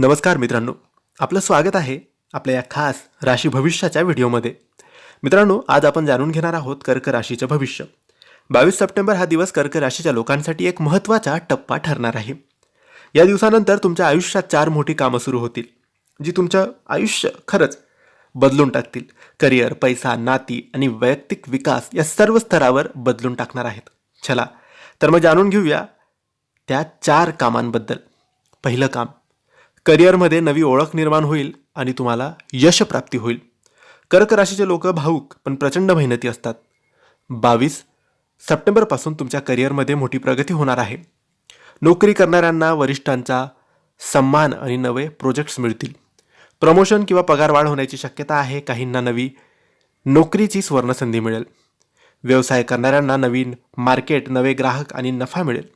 नमस्कार मित्रांनो. आपलं स्वागत आहे आपल्या या खास राशी भविष्याच्या व्हिडिओमध्ये. मित्रांनो आज आपण जाणून घेणार आहोत कर्क राशीचं भविष्य. बावीस सप्टेंबर हा दिवस कर्क राशीच्या लोकांसाठी एक महत्त्वाचा टप्पा ठरणार आहे. या दिवसानंतर तुमच्या आयुष्यात चार मोठी कामं सुरू होतील जी तुमचं आयुष्य खरंच बदलून टाकतील. करिअर पैसा नाती आणि वैयक्तिक विकास या सर्व स्तरावर बदलून टाकणार आहेत. चला तर मग जाणून घेऊया त्या चार कामांबद्दल. पहिलं काम करिअरमध्ये नवी ओळख निर्माण होईल आणि तुम्हाला यशप्राप्ती होईल. कर्क राशीचे लोक भाऊक पण प्रचंड मेहनती असतात. बावीस सप्टेंबरपासून तुमच्या करिअरमध्ये मोठी प्रगती होणार आहे. नोकरी करणाऱ्यांना वरिष्ठांचा सन्मान आणि नवे प्रोजेक्ट्स मिळतील. प्रमोशन किंवा पगारवाढ होण्याची शक्यता आहे. काहींना नवी नोकरीची सुवर्णसंधी मिळेल. व्यवसाय करणाऱ्यांना नवीन मार्केट नवे ग्राहक आणि नफा मिळेल.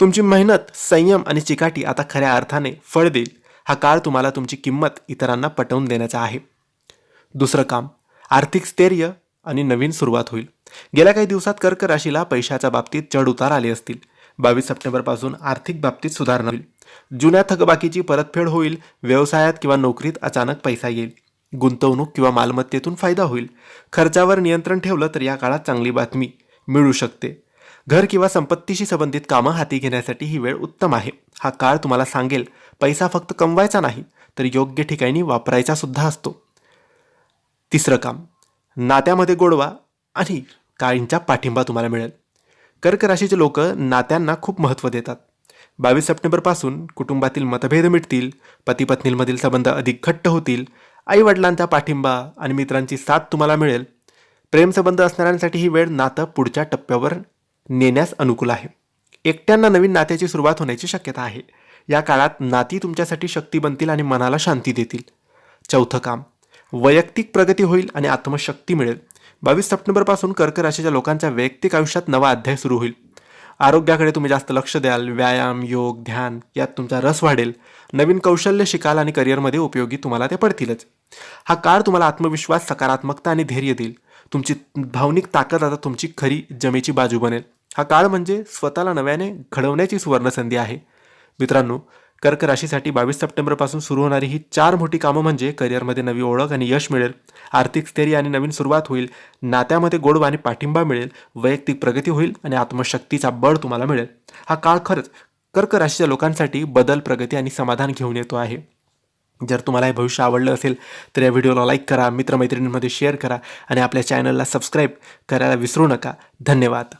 तुमची मेहनत संयम आणि चिकाटी आता खऱ्या अर्थाने फळ देईल. हा काळ तुम्हाला तुमची किंमत इतरांना पटवून देण्याचा आहे. दुसरं काम आर्थिक स्थैर्य आणि नवीन सुरुवात होईल. गेल्या काही दिवसात कर्क राशीला पैशाच्या बाबतीत चढ उतार आले असतील. बावीस सप्टेंबरपासून आर्थिक बाबतीत सुधारणा होईल. जुन्या थकबाकीची परतफेड होईल व्यवसायात किंवा नोकरीत अचानक पैसा येईल. गुंतवणूक किंवा मालमत्तेतून फायदा होईल. खर्चावर नियंत्रण ठेवलं तर या काळात चांगली बातमी मिळू शकते. घर किंवा संपत्तीशी संबंधित कामं हाती घेण्यासाठी ही वेळ उत्तम आहे. हा काळ तुम्हाला सांगेल पैसा फक्त कमवायचा नाही तर योग्य ठिकाणी वापरायचा सुद्धा असतो. तिसरं काम नात्यामध्ये गोडवा आणि काळींचा पाठिंबा तुम्हाला मिळेल. कर्क राशीचे लोक नात्यांना खूप महत्त्व देतात. बावीस सप्टेंबरपासून कुटुंबातील मतभेद मिटतील पतीपत्नींमधील संबंध अधिक घट्ट होतील आईवडिलांचा पाठिंबा आणि मित्रांची साथ तुम्हाला मिळेल. प्रेमसंबंध असणाऱ्यांसाठी ही वेळ नातं पुढच्या टप्प्यावर नेण्यास अनुकूल आहे. एकट्यांना नवीन नात्याची सुरुवात होण्याची शक्यता आहे. या काळात नाती तुमच्यासाठी शक्ती बनतील आणि मनाला शांती देतील. चौथं काम वैयक्तिक प्रगती होईल आणि आत्मशक्ती मिळेल. बावीस सप्टेंबरपासून कर्क राशीच्या लोकांच्या वैयक्तिक आयुष्यात नवा अध्याय सुरू होईल. आरोग्याकडे तुम्ही जास्त लक्ष द्याल व्यायाम योग ध्यान यात तुमचा रस वाढेल. नवीन कौशल्य शिकाल आणि करिअरमध्ये उपयोगी तुम्हाला ते पडतीलच. हा काळ तुम्हाला आत्मविश्वास सकारात्मकता आणि धैर्य देईल. तुमची भावनिक ताकद आता तुमची खरी जमेची बाजू बनेल. हा काळ म्हणजे स्वतःला नव्याने घडवण्याची सुवर्णसंधी आहे. मित्रांनो कर्क राशीसाठी बावीस सप्टेंबरपासून सुरू होणारी ही चार मोठी कामं म्हणजे करिअरमध्ये नवी ओळख आणि यश मिळेल आर्थिक स्थैर्य आणि नवीन सुरुवात होईल नात्यामध्ये गोडवा आणि पाठिंबा मिळेल वैयक्तिक प्रगती होईल आणि आत्मशक्तीचा बळ तुम्हाला मिळेल. हा काळ खरंच कर्क राशीच्या लोकांसाठी बदल प्रगती आणि समाधान घेऊन येतो आहे. जर तुम्हाला हे भविष्य आवडलं असेल तर या व्हिडिओला लाईक करा मित्रमैत्रिणींमध्ये शेअर करा आणि आपल्या चॅनलला सबस्क्राईब करायला विसरू नका. धन्यवाद.